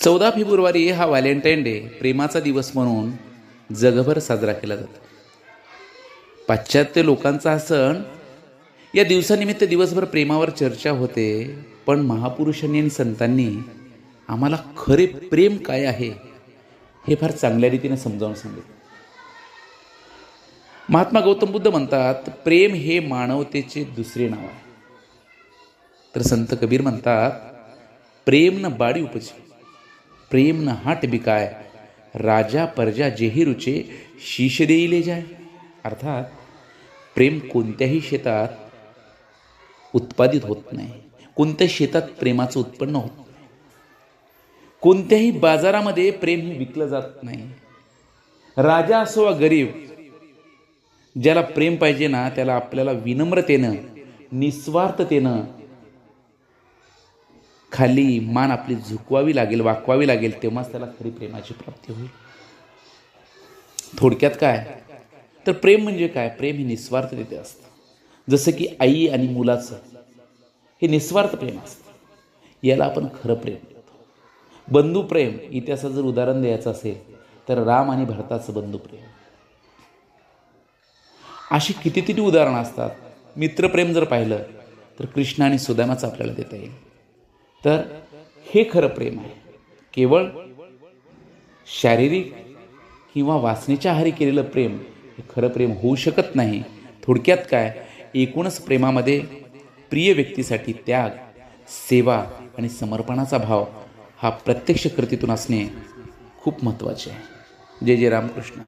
चौदा फेब्रुवारी हा Valentine day प्रेमाचा दिवस म्हणून जगभर साजरा केला जातो. पाश्चात्य लोकांचा हा सण या दिवसानिमित्त दिवसभर प्रेमावर चर्चा होते पण महापुरुषांनी आणि संतांनी आम्हाला खरे प्रेम काय आहे हे फार चांगल्या रीतीने समजावून सांगितलं. महात्मा गौतम बुद्ध म्हणतात प्रेम हे मानवतेचे दुसरे नाव आहे. तर संत कबीर म्हणतात प्रेम न बाडी उपजी प्रेम न हाट बिकाय राजा परजा जेही रुचे शीश देईले जाय. अर्थात प्रेम कोणत्याही शेतात उत्पादित होत नाही. कोणत्या शेतात प्रेमाचं उत्पन्न होत नाही. कोणत्याही बाजारामध्ये प्रेम हे विकलं जात नाही. राजा असो वा गरीब ज्याला प्रेम पाहिजे ना त्याला आपल्याला विनम्रतेनं निस्वार्थतेनं खाली मान आपली झुकवावी लागेल वाकवावी लागेल तेव्हाच त्याला खरी प्रेमाची प्राप्ती होईल. थोडक्यात काय? तर प्रेम म्हणजे काय? प्रेम हे निस्वार्थतेचे असतं. जसं की आई आणि मुलाचं हे निस्वार्थ प्रेम असतं. याला आपण खरं प्रेम देतो बंधुप्रेम इतिहासाचं जर उदाहरण द्यायचं असेल तर राम आणि भरताचं बंधुप्रेम अशी कितीतरी उदाहरणं असतात. मित्रप्रेम जर पाहिलं तर कृष्ण आणि सुदामाचं आपल्याला देता येईल. तर हे खरं प्रेम आहे. केवळ शारीरिक किंवा वासनेच्या आहारी केलेलं प्रेम हे खरं प्रेम होऊ शकत नाही. थोडक्यात काय? एकूणच प्रेमामध्ये प्रिय व्यक्तीसाठी त्याग सेवा आणि समर्पणाचा भाव हा प्रत्यक्ष कृतीतून असणे खूप महत्त्वाचे आहे. जय जय रामकृष्ण.